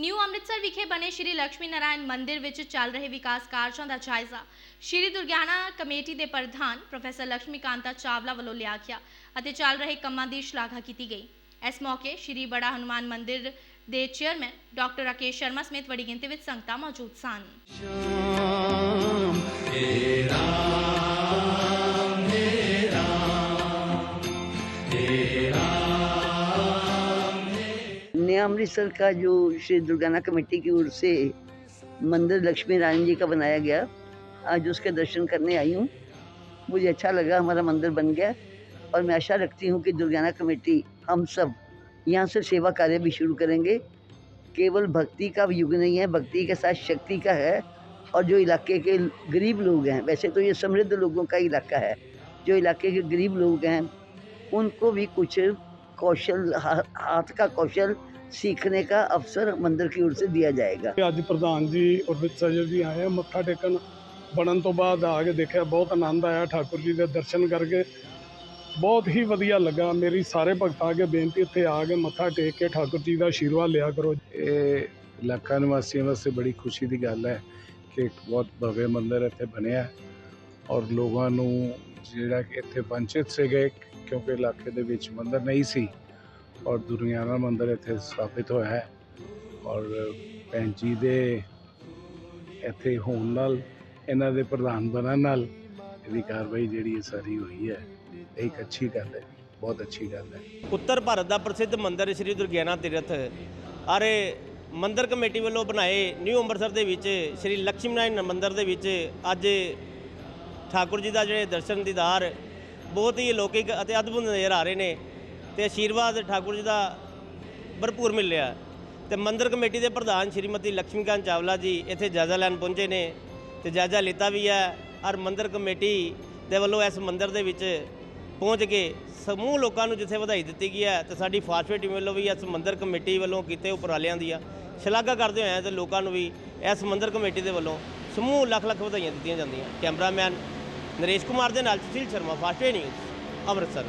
New Amritsar ਵਿਖੇ ਬਣੇ ਸ਼੍ਰੀ ਲਕਸ਼ਮੀ ਨਾਰਾਇਣ ਮੰਦਿਰ ਵਿੱਚ ਚੱਲ ਰਹੇ ਵਿਕਾਸ ਕਾਰਜਾਂ ਦਾ ਜਾਇਜ਼ਾ ਸ਼੍ਰੀ ਦੁਰਗਿਆਣਾ ਕਮੇਟੀ ਦੇ ਪ੍ਰਧਾਨ ਪ੍ਰੋਫੈਸਰ ਲਕਸ਼ਮੀ ਕਾਂਤਾ ਚਾਵਲਾ ਵੱਲੋਂ ਲਿਆ ਗਿਆ ਅਤੇ ਚੱਲ ਰਹੇ ਕੰਮਾਂ ਦੀ ਸ਼ਲਾਘਾ ਕੀਤੀ ਗਈ। ਇਸ ਮੌਕੇ ਸ਼੍ਰੀ ਬੜਾ ਹਨੂਮਾਨ ਮੰਦਿਰ ਦੇ ਚੇਅਰਮੈਨ ਡਾਕਟਰ ਰਾਕੇਸ਼ ਸ਼ਰਮਾ ਸਮੇਤ ਵੱਡੀ ਗਿਣਤੀ ਵਿੱਚ ਸੰਗਤਾਂ ਮੌਜੂਦ ਸਨ। अमृतसर का जो श्री दुर्गाना कमेटी की ओर से मंदिर लक्ष्मी नारायण जी का बनाया गया, आज उसके दर्शन करने आई हूँ। मुझे अच्छा लगा, हमारा मंदिर बन गया और मैं आशा रखती हूँ कि दुर्गाना कमेटी हम सब यहाँ से सेवा कार्य भी शुरू करेंगे। केवल भक्ति का युग नहीं है, भक्ति के साथ शक्ति का है और जो इलाके के गरीब लोग हैं, वैसे तो ये समृद्ध लोगों का इलाका है, जो इलाके के गरीब लोग हैं, उनको भी कुछ कौशल हाथ का कौशल सीखने का अवसर ਮੰਦਰ ਕੀ ओर से दिया जाएगा। ਅੱਜ ਪ੍ਰਧਾਨ ਜੀ ਔਰ ਵਿਤਸਰ ਜੀ ਆਏ ਆ ਮੱਥਾ ਟੇਕਣ ਬਣਨ ਤੋਂ ਬਾਅਦ ਆ ਕੇ ਦੇਖਿਆ ਬਹੁਤ ਆਨੰਦ ਆਇਆ ਠਾਕੁਰ ਜੀ ਦੇ ਦਰਸ਼ਨ ਕਰਕੇ ਬਹੁਤ ਹੀ ਵਧੀਆ ਲੱਗਾ ਮੇਰੀ ਸਾਰੇ ਭਗਤਾਂ ਅੱਗੇ ਬੇਨਤੀ ਇੱਥੇ ਆ ਕੇ ਮੱਥਾ ਟੇਕ ਕੇ ਠਾਕੁਰ ਜੀ ਦਾ ਆਸ਼ੀਰਵਾਦ ਲਿਆ ਕਰੋ ਇਹ ਇਲਾਕਾ ਨਿਵਾਸੀਆਂ ਵਾਸਤੇ ਬੜੀ ਖੁਸ਼ੀ ਦੀ ਗੱਲ ਹੈ ਕਿ ਇੱਕ ਬਹੁਤ ਭਵਯ ਮੰਦਰ ਇੱਥੇ ਬਣਿਆ ਔਰ ਲੋਕਾਂ ਨੂੰ ਜਿਹੜਾ ਕਿ ਇੱਥੇ ਵੰਚਿਤ ਸੀਗੇ ਕਿਉਂਕਿ ਇਲਾਕੇ ਦੇ ਵਿੱਚ ਮੰਦਰ ਨਹੀਂ ਸੀ ਔਰ ਦੁਰਗਿਆਨਾ ਮੰਦਿਰ ਇੱਥੇ ਸਥਾਪਿਤ ਹੋਇਆ ਹੈ। ਔਰ ਭੈਣ ਜੀ ਦੇ ਇੱਥੇ ਹੋਣ ਨਾਲ, ਇਹਨਾਂ ਦੇ ਪ੍ਰਧਾਨ ਬਣਨ ਨਾਲ ਇਹਦੀ ਕਾਰਵਾਈ ਜਿਹੜੀ ਹੈ ਸਾਰੀ ਹੋਈ ਹੈ, ਇਹ ਇੱਕ ਅੱਛੀ ਗੱਲ ਹੈ, ਬਹੁਤ ਅੱਛੀ ਗੱਲ ਹੈ। ਉੱਤਰ ਭਾਰਤ ਦਾ ਪ੍ਰਸਿੱਧ ਮੰਦਿਰ ਸ੍ਰੀ ਦੁਰਗਿਆਨਾ ਤੀਰਥ। ਅਰੇ ਮੰਦਿਰ ਕਮੇਟੀ ਵੱਲੋਂ ਬਣਾਏ ਨਿਊ ਅੰਮ੍ਰਿਤਸਰ ਦੇ ਵਿੱਚ ਸ੍ਰੀ ਲక్ష్ਮੀ ਨਾਰਾਇਣ ਮੰਦਿਰ ਦੇ ਵਿੱਚ ਅੱਜ ਠਾਕੁਰ ਜੀ ਦਾ ਜਿਹੜੇ ਦਰਸ਼ਨ ਦੀਦਾਰ ਬਹੁਤ ਹੀ ਅਲੌਕਿਕ ਅਤੇ ਅਦਭੁਤ ਨਜ਼ਰ ਆ ਰਹੇ ਨੇ। ਤੇ ਆਸ਼ੀਰਵਾਦ ਠਾਕੁਰ ਜੀ ਦਾ ਭਰਪੂਰ ਮਿਲ ਰਿਹਾ ਤੇ ਮੰਦਰ ਕਮੇਟੀ ਦੇ ਪ੍ਰਧਾਨ ਸ਼੍ਰੀਮਤੀ ਲక్ష్ਮੀਕਾਂਤ ਚਾਵਲਾ ਜੀ ਇੱਥੇ ਜਾਇਜ਼ਾ ਲੈਣ ਪਹੁੰਚੇ ਨੇ ਤੇ ਜਾਇਜ਼ਾ ਲਿੱਤਾ ਵੀ ਹੈ। ਔਰ ਮੰਦਰ ਕਮੇਟੀ ਦੇ ਵੱਲੋਂ ਇਸ ਮੰਦਰ ਦੇ ਵਿੱਚ ਪਹੁੰਚ ਕੇ ਸਮੂਹ ਲੋਕਾਂ ਨੂੰ ਜਿੱਥੇ ਵਧਾਈ ਦਿੱਤੀ ਗਈ ਹੈ ਤੇ ਸਾਡੀ ਫਾਸਟਵੇ ਟੀਮ ਵੱਲੋਂ ਵੀ ਇਸ ਮੰਦਰ ਕਮੇਟੀ ਵੱਲੋਂ ਕੀਤੇ ਉਪਰਾਲਿਆਂ ਦੀ ਆ ਸ਼ਲਾਘਾ ਕਰਦੇ ਹੋਏ ਆ ਤੇ ਲੋਕਾਂ ਨੂੰ ਵੀ ਇਸ ਮੰਦਰ ਕਮੇਟੀ ਦੇ ਵੱਲੋਂ ਸਮੂਹ ਲੱਖ ਲੱਖ ਵਧਾਈਆਂ ਦਿੱਤੀਆਂ ਜਾਂਦੀਆਂ। ਕੈਮਰਾਮੈਨ ਨਰੇਸ਼ ਕੁਮਾਰ ਦੇ ਨਾਲ ਸੁਸ਼ੀਲ ਸ਼ਰਮਾ ਫਾਸਟਵੇ ਨਿਊਜ਼, ਅੰਮ੍ਰਿਤਸਰ।